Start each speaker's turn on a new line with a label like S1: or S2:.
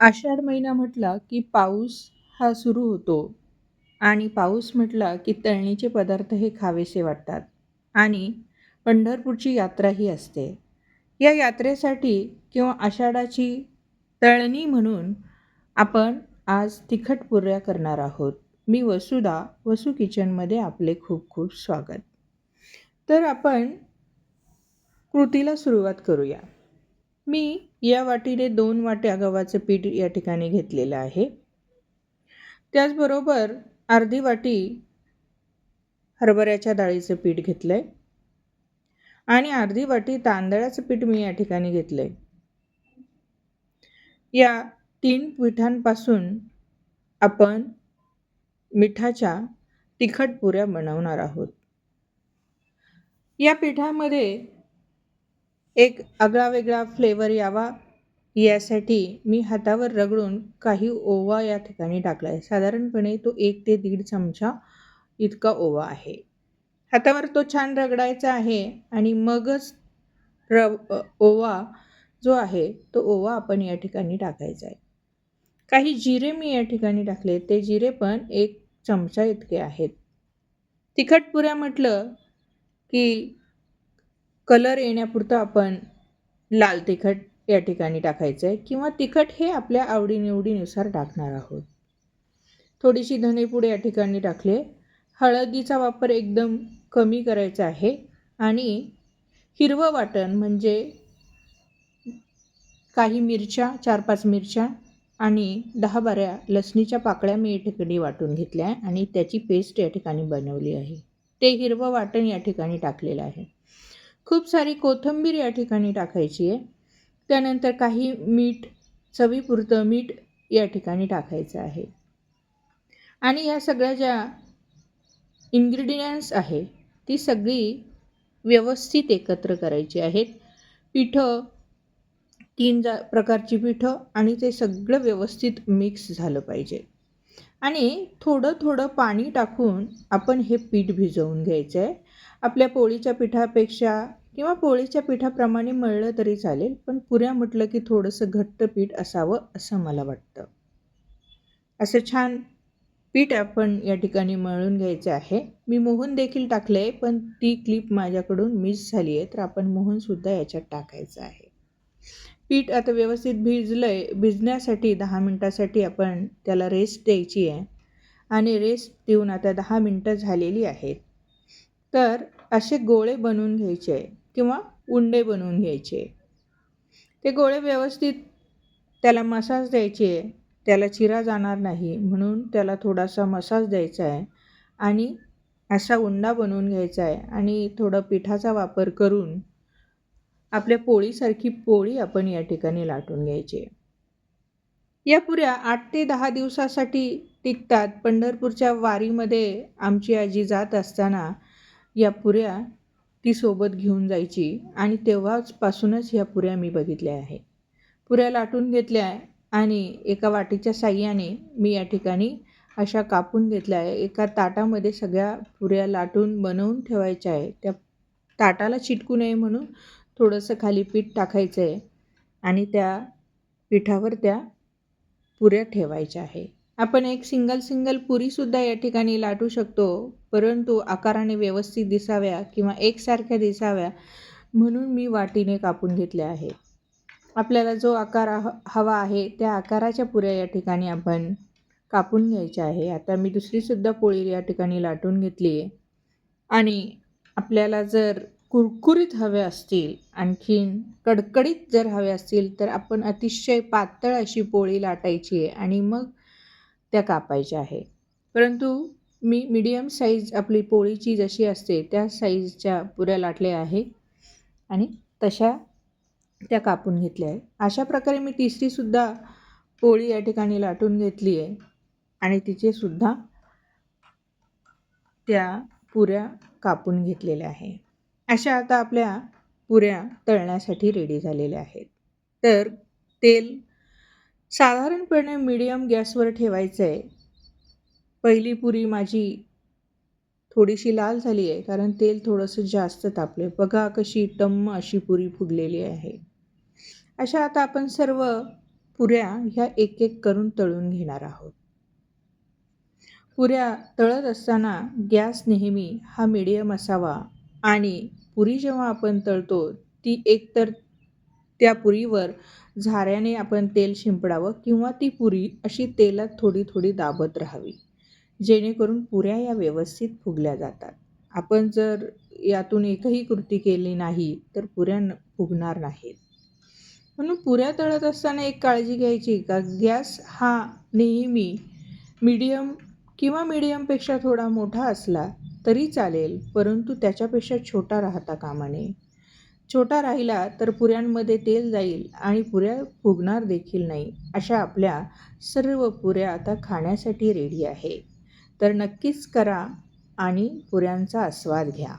S1: आषाढ महिना म्हटला की पाऊस हा सुरू होतो आणि पाऊस म्हटला की तळणीचे पदार्थ हे खावेसे वाटतात आणि पंढरपूरची यात्राही असते. या यात्रेसाठी किंवा आषाढाची तळणी म्हणून आपण आज तिखट पुऱ्या करणार आहोत. मी वसुधा वसू किचनमध्ये आपले खूप खूप स्वागत. तर आपण कृतीला सुरुवात करूया. मी या वाटीने दोन वाट्या गव्हाचं पीठ या ठिकाणी घेतलेलं आहे. त्याचबरोबर अर्धी वाटी हरभऱ्याच्या डाळीचं पीठ घेतलं आहे आणि अर्धी वाटी तांदळाचं पीठ मी या ठिकाणी घेतलं आहे या तीन पिठांपासून आपण मिठाच्या तिखट पुऱ्या बनवणार आहोत. या पिठामध्ये एक आगळा वेगळा फ्लेवर यावा यासाठी मी हातावर रगडून काही ओवा या ठिकाणी टाकला आहे साधारणपणे तो एक ते दीड चमचा इतका ओवा आहे. हातावर तो छान रगडायचा आहे आणि मगच र ओवा जो आहे तो ओवा आपण या ठिकाणी टाकायचा आहे. काही जिरे मी या ठिकाणी टाकले ते जिरे पण एक चमचा इतके आहेत. तिखट पुऱ्या म्हटलं की कलर येण्यापुरतं आपण लाल तिखट या ठिकाणी टाकायचं आहे किंवा तिखट हे आपल्या आवडीनिवडीनुसार टाकणार आहोत. थोडीशी धनेपुडे या ठिकाणी टाकले. हळदीचा वापर एकदम कमी करायचा आहे आणि हिरवं वाटण म्हणजे काही मिरच्या चार पाच मिरच्या आणि दहा बाऱ्या लसणीच्या पाकळ्या मी या ठिकाणी वाटून घेतल्या आहे आणि त्याची पेस्ट या ठिकाणी बनवली आहे. ते हिरवं वाटण या ठिकाणी टाकलेलं आहे. खूप सारी कोथिंबीर या ठिकाणी टाकायची आहे. त्यानंतर काही मीठ चवीपुरतं मीठ या ठिकाणी टाकायचं आहे. आणि या सगळ्या ज्या इन्ग्रेडियंट्स आहे ती सगळी व्यवस्थित एकत्र करायची आहेत. पिठं तीन जा प्रकारची पिठं आणि ते सगळं व्यवस्थित मिक्स झालं पाहिजे. आणि थोडं थोडं पाणी टाकून आपण हे पीठ भिजवून घ्यायचं आहे आपल्या पोळीच्या पिठापेक्षा किंवा पोळीच्या पिठाप्रमाणे मळलं तरी चालेल पण पुऱ्या म्हटलं की थोडंसं घट्ट पीठ असावं असं मला वाटतं. असं छान पीठ आपण या ठिकाणी मळून घ्यायचं आहे. मी मोहन देखील टाकलं आहे पण ती क्लिप माझ्याकडून मिस झाली आहे तर आपण मोहनसुद्धा याच्यात टाकायचं आहे. पीठ आता व्यवस्थित भिजलं आहे भिजण्यासाठी दहा मिनटासाठी आपण त्याला रेस्ट द्यायची आहे. आणि रेस्ट देऊन आता दहा मिनटं झालेली आहेत. तर असे गोळे बनवून घ्यायचे किंवा उंडे बनवून घ्यायचे. ते गोळे व्यवस्थित त्याला मसाज द्यायचे त्याला चिरा जाणार नाही म्हणून त्याला थोडासा मसाज द्यायचा आहे आणि असा उंडा बनवून घ्यायचा आहे आणि थोडं पिठाचा वापर करून आपल्या पोळीसारखी पोळी आपण या ठिकाणी लाटून घ्यायची. या पुऱ्या आठ ते दहा दिवसासाठी टिकतात. पंढरपूरच्या वारीमध्ये आमची आजी जात असताना या पुऱ्या ती सोबत घेऊन जायची आणि तेव्हाचपासूनच ह्या पुऱ्या मी बघितल्या आहे पुऱ्या लाटून घेतल्या आणि एका वाटीच्या साह्याने मी या ठिकाणी अशा कापून घेतल्या. आहे एका ताटामध्ये सगळ्या पुऱ्या लाटून बनवून ठेवायच्या आहे त्या ताटाला चिटकू नये म्हणून थोडंसं खाली पीठ टाकायचं आहे आणि त्या पिठावर त्या पुऱ्या ठेवायच्या आहे आपण एक सिंगल सिंगल पुरीसुद्धा या ठिकाणी लाटू शकतो परंतु आकाराने व्यवस्थित दिसाव्या किंवा एकसारख्या दिसाव्या म्हणून मी वाटीने कापून घेतल्या आहे आपल्याला जो आकार हवा आहे त्या आकाराच्या पुऱ्या या ठिकाणी आपण कापून घ्यायच्या आहे आता मी दुसरीसुद्धा पोळी या ठिकाणी लाटून घेतली आहे. आणि आपल्याला जर कुरकुरीत हवे असतील आणखीन कडकडीत जर हवे असतील तर आपण अतिशय पातळ अशी पोळी लाटायची आहे. आणि मग त्या कापायच्या आहे. परंतु मी मीडियम साईज आपली पोळीची जशी असते त्या साईजच्या पुऱ्या लाटल्या आहे आणि तशा त्या कापून घेतल्या आहे. अशा प्रकारे मी तिसरीसुद्धा पोळी या ठिकाणी लाटून घेतली आहे आणि तिचेसुद्धा त्या पुऱ्या कापून घेतलेल्या आहे. अशा आता आपल्या पुऱ्या तळण्यासाठी रेडी झालेल्या आहेत. तर तेल साधारणपणे मीडियम गॅसवर ठेवायचं आहे पहिली पुरी माझी थोडीशी लाल झाली आहे कारण तेल थोडंसं जास्त तापले बघा कशी टम्म अशी पुरी फुगलेली आहे. अशा आता आपण सर्व पुऱ्या ह्या एक एक करून तळून घेणार आहोत. पुऱ्या तळत असताना गॅस नेहमी हा मिडियम असावा आणि पुरी जेव्हा आपण तळतो ती एकतर त्या पुरीवर झाऱ्याने आपण तेल शिंपडावं किंवा ती पुरी अशी तेलात थोडी थोडी दाबत राहावी. जेणेकरून पुऱ्या या व्यवस्थित फुगल्या जातात. आपण जर यातून एकही कृती केली नाही तर पुऱ्या न फुगणार नाहीत. म्हणून पुऱ्या तळत असताना एक काळजी घ्यायची का? गॅस हा नेहमी मीडियम किंवा मीडियमपेक्षा थोडा मोठा असला तरी चालेल परंतु त्याच्यापेक्षा छोटा राहता कामा नये. छोटा राहिला तर पुऱ्यांमध्ये तेल जाईल आणि पुऱ्या फुगणार देखील नाही अशा आपल्या सर्व पुऱ्या आता खाण्यासाठी रेडी आहे. तर नक्कीच करा आणि पुऱ्यांचा आस्वाद घ्या.